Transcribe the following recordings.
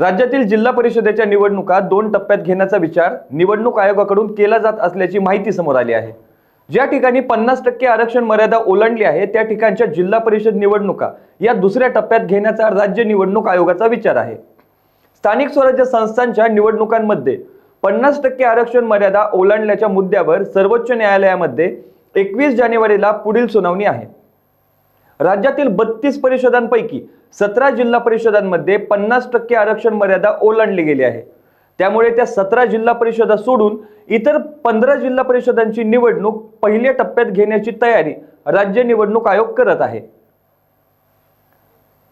राज्यातील जिल्हा परिषदेच्या निवडणुका दोन टप्प्यात घेण्याचा विचार निवडणूक आयोगाकडून केला जात असल्याची माहिती समोर आली आहे. ज्या ठिकाणी पन्नास टक्के आरक्षण मर्यादा ओलांडली आहे त्या ठिकाणच्या जिल्हा परिषद निवडणुका या दुसऱ्या टप्प्यात घेण्याचा राज्य निवडणूक आयोगाचा विचार आहे. स्थानिक स्वराज्य संस्थांच्या निवडणुकांमध्ये पन्नास टक्के आरक्षण मर्यादा ओलांडल्याच्या मुद्द्यावर सर्वोच्च न्यायालयामध्ये एकवीस जानेवारीला पुढील सुनावणी आहे. राज्यातील बत्तीस परिषदांपैकी सतरा जिल्हा परिषदांमध्ये पन्नास टक्के आरक्षण मर्यादा ओलांडली गेली आहे. त्यामुळे त्या सतरा जिल्हा परिषदा सोडून इतर पंधरा जिल्हा परिषदांची निवडणूक पहिल्या टप्प्यात घेण्याची तयारी राज्य निवडणूक आयोग करत आहे.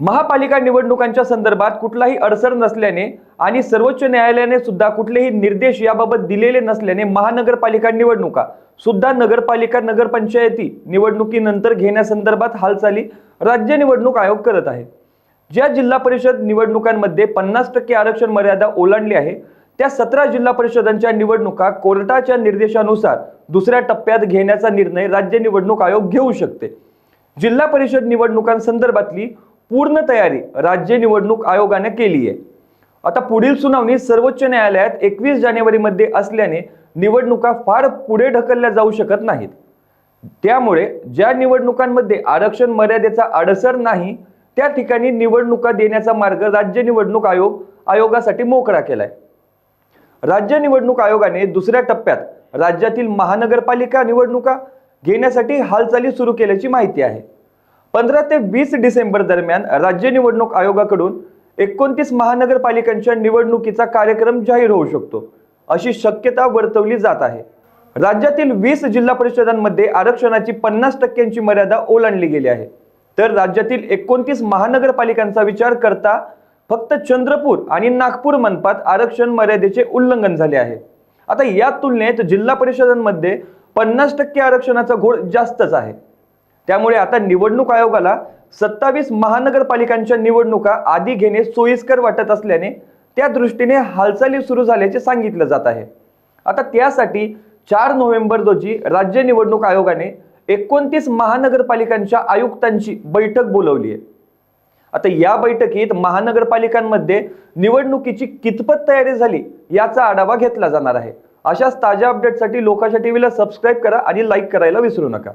महापालिका निवडणुकांच्या संदर्भात कुठलाही अडसर नसल्याने आणि सर्वोच्च न्यायालयाने सुद्धा कुठलेही निर्देश याबाबत दिलेले नसल्याने महानगरपालिका निवडणुका. सुद्धा नगरपालिका नगरपंचायती निवडणुकीनंतर घेण्यासंदर्भात हालचाली राज्य निवडणूक आयोग करत आहे. ज्या जिल्हा परिषद निवडणुकांमध्ये पन्नास टक्के आरक्षण मर्यादा ओलांडली आहे त्या सतरा जिल्हा परिषदांच्या निवडणुका कोर्टाच्या निर्देशानुसार दुसऱ्या टप्प्यात घेण्याचा निर्णय राज्य निवडणूक आयोग घेऊ शकते. जिल्हा परिषद निवडणुकांसंदर्भातली पूर्ण तयारी राज्य निवडणूक आयोगाने केली आहे. आता पुढील सुनावणी सर्वोच्च न्यायालयात एकवीस जानेवारीमध्ये असल्याने निवडणुका फार पुढे ढकलल्या जाऊ शकत नाहीत. त्यामुळे ज्या निवडणुकांमध्ये आरक्षण मर्यादेचा अडसर नाही त्या ठिकाणी निवडणुका देण्याचा मार्ग राज्य निवडणूक आयोग आयोगासाठी मोकळा केलाय. राज्य निवडणूक आयोगाने दुसऱ्या टप्प्यात राज्यातील महानगरपालिका निवडणुका घेण्यासाठी हालचाली सुरू केल्याची माहिती आहे. पंधरा ते वीस डिसेंबर दरम्यान राज्य निवडणूक आयोगाकडून एकोणतीस महानगरपालिकांच्या निवडणुकीचा कार्यक्रम जाहीर होऊ शकतो अशी शक्यता वर्तवली जात आहे. राज्यातील वीस जिल्हा परिषदांमध्ये आरक्षणाची पन्नास टक्क्यांची मर्यादा ओलांडली गेली आहे. तर राज्यातील एकोणतीस महानगरपालिकांचा विचार करता फक्त चंद्रपूर आणि नागपूर मनपात आरक्षण मर्यादेचे उल्लंघन झाले आहे. आता या तुलनेत जिल्हा परिषदांमध्ये पन्नास टक्के आरक्षणाचा घोळ जास्तच आहे. त्यामुळे आता निवडणूक आयोगाला सत्तावीस महानगरपालिकांच्या निवडणुका आधी घेणे सोयीस्कर वाटत असल्याने त्या दृष्टीने हालचाली सुरू झाल्याचे सांगितलं जात आहे. आता त्यासाठी चार नोव्हेंबर रोजी राज्य निवडणूक आयोगाने एकोणतीस महानगरपालिकांच्या आयुक्तांची बैठक बोलवली आहे. आता या बैठकीत महानगरपालिकांमध्ये निवडणुकीची कितपत तयारी झाली याचा आढावा घेतला जाणार आहे. अशाच ताज्या अपडेटसाठी लोकाशा टीव्हीला सबस्क्राईब करा आणि लाईक करायला विसरू नका.